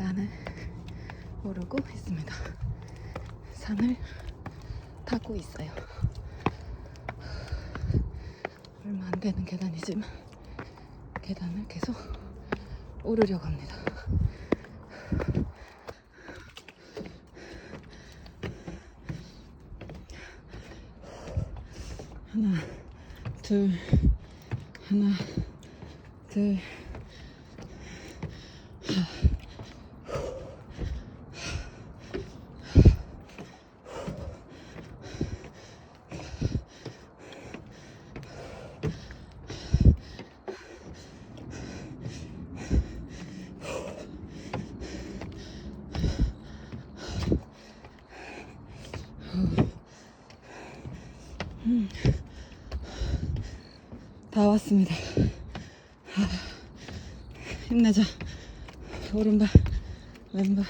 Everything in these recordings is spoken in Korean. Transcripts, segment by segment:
계단을 오르고 있습니다. 산을 타고 있어요. 얼마 안 되는 계단이지만 계단을 계속 오르려고 합니다. 하나, 둘, 하나, 둘. 다 왔습니다. 아, 힘내자. 오른발, 왼발.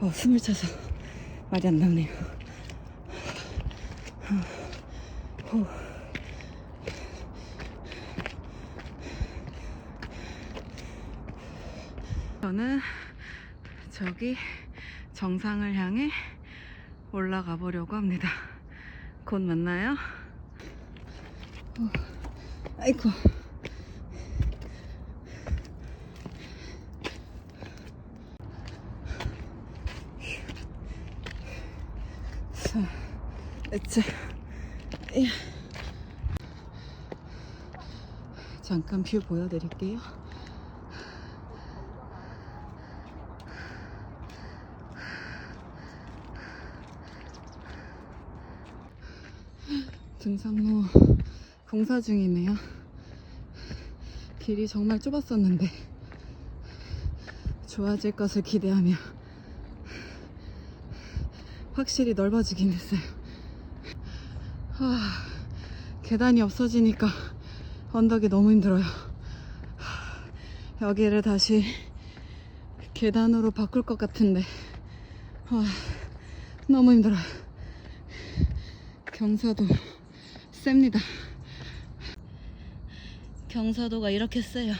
어, 숨을 차서 말이 안 나오네요. 후. 저는 저기 정상을 향해 올라가 보려고 합니다. 곧 만나요. 어, 아이고. 자, 이제 예. 잠깐 뷰 보여드릴게요. 등산로 공사 중이네요. 길이 정말 좁았었는데 좋아질 것을 기대하며 확실히 넓어지긴 했어요. 아, 계단이 없어지니까 언덕이 너무 힘들어요. 여기를 다시 계단으로 바꿀 것 같은데 아, 너무 힘들어요. 경사도 셉니다. 경사도가 이렇게 세요.